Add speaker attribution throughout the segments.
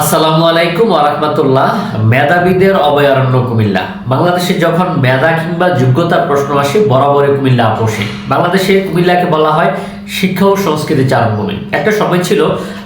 Speaker 1: আসসালামু আলাইকুম আরহামতুল্লাহ মেধাবীদের অভয়ারণ্য কুমিল্লা। বাংলাদেশে যখন মেধা কিংবা যোগ্যতার প্রশ্ন আসে বরাবরে কুমিল্লা আপোষে। বাংলাদেশে কুমিল্লাকে বলা হয় শিক্ষা ও সংস্কৃতি চারণভূমি একটা সময় ছিল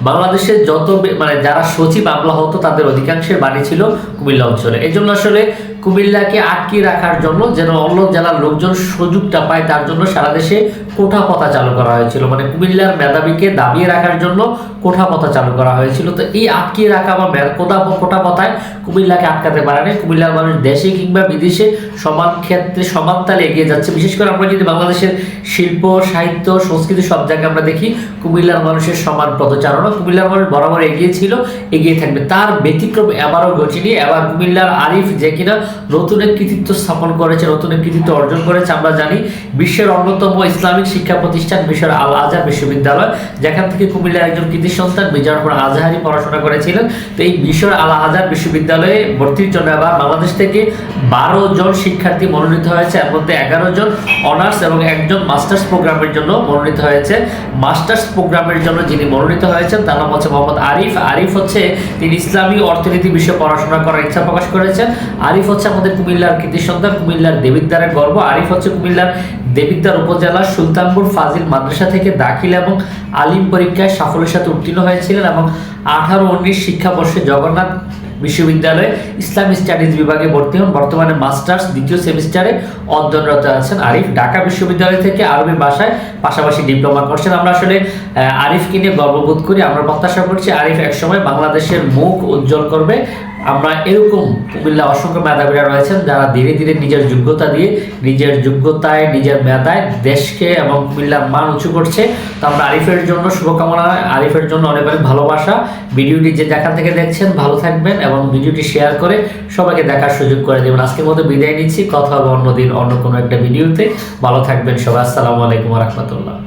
Speaker 1: বাংলাদেশের যত মানে যারা সচিব আমলা হতো, তাদের অধিকাংশের বাড়ি ছিল কুমিল্লা অঞ্চলে। এই জন্য আসলে কুমিল্লাকে আটকে রাখার জন্য যেন অন্য জেলার লোকজন সুযোগটা পায়, তার জন্য সারা দেশে কোঠা পথা চালু করা হয়েছিল। মানে কুমিল্লার মেধাবীকে দাবিয়ে রাখার জন্য কোঠা পথা চালু করা হয়েছিল। তো এই আটকে রাখা বা কোথা কোঠা পথায় কুমিল্লাকে আটকাতে পারেনি। কুমিল্লার মানুষ দেশে কিংবা বিদেশে সমান ক্ষেত্রে সমান তালে এগিয়ে যাচ্ছে। বিশেষ করে আমরা যদি বাংলাদেশের শিল্প, সাহিত্য, সংস্কৃতি সব জায়গায় আমরা দেখি, কুমিল্লার মানুষের সমান পদচারণা, কুমিল্লার মানুষ বরাবর এগিয়ে ছিল, এগিয়ে থাকবে। তার ব্যতিক্রম এবারও ঘটেনি। এবার কুমিল্লার আরিফ যে কিনা নতুন এক কৃতিত্ব স্থাপন করেছে, নতুন এক কৃতিত্ব অর্জন করেছে। আমরা জানি বিশ্বের অন্যতম ইসলামিক শিক্ষা প্রতিষ্ঠান বিশ্বের আল আজহার বিশ্ববিদ্যালয়, যেখান থেকে কুমিল্লার একজন কৃতি সন্তান মিজানুর আজহারি পড়াশোনা করেছিলেন। তো এই বিশ্বের আল আজহার বিশ্ববিদ্যালয়ে ভর্তির জন্য এবার বাংলাদেশ থেকে বারো জন শিক্ষার্থী মনোনীত হয়েছে, এর মধ্যে এগারো জন অনার্স এবং একজন মাস্টার্স প্রোগ্রামের জন্য মনোনীত হয়েছে। মাস্টার্স প্রোগ্রামের জন্য যিনি মনোনীত হয়েছেন, তার নাম হচ্ছে মোহাম্মদ আরিফ। আরিফ হচ্ছে তিনি ইসলামী অর্থনীতি বিষয়ে পড়াশোনা করার ইচ্ছা প্রকাশ করেছেন। আরিফ হচ্ছে আমাদের কুমিল্লার কৃতি সন্তান কুমিল্লার দেবিদ্বারের গর্ব। আরিফ হচ্ছে কুমিল্লার দেবিদ্বার উপজেলার সুলতানপুর ফাজিল মাদ্রাসা থেকে দাখিল এবং আলিম পরীক্ষায় সাফল্যের সাথে উত্তীর্ণ হয়েছিলেন এবং আঠারো উনিশ শিক্ষাবর্ষে জগন্নাথ বিশ্ববিদ্যালয়ে ইসলামী স্টাডিজ বিভাগে ভর্তি হন। বর্তমানে মাস্টার্স দ্বিতীয় সেমিস্টারে অধ্যয়নরত আছেন আরিফ। ঢাকা বিশ্ববিদ্যালয় থেকে আরবি ভাষায় পাশাপাশি ডিপ্লোমা করছেন। আমরা আসলে আরিফকে নিয়ে গর্ববোধ করি, আমরা প্রত্যাশা করছি আরিফ একসময় বাংলাদেশের মুখ উজ্জ্বল করবে। আমরা এরকম কুমিল্লা অসংখ্য মেধাবীরা রয়েছেন যারা ধীরে ধীরে নিজের যোগ্যতা দিয়ে, নিজের যোগ্যতায়, নিজের মেধায় দেশকে এবং কুমিল্লার মান উঁচু করছে। তো আমরা আরিফের জন্য শুভকামনা, আরিফের জন্য অনেক অনেক ভালোবাসা। ভিডিওটি যে যেখান থেকে দেখছেন, ভালো থাকবেন এবং ভিডিওটি শেয়ার করে সবাইকে দেখার সুযোগ করে দেবেন। আজকের মতো বিদায় নিচ্ছি। কথা হবে অন্যদিন অন্য কোনো একটা ভিডিওতে। ভালো থাকবেন সবাই। আসসালামু আলাইকুম রহমতুল্লাহ।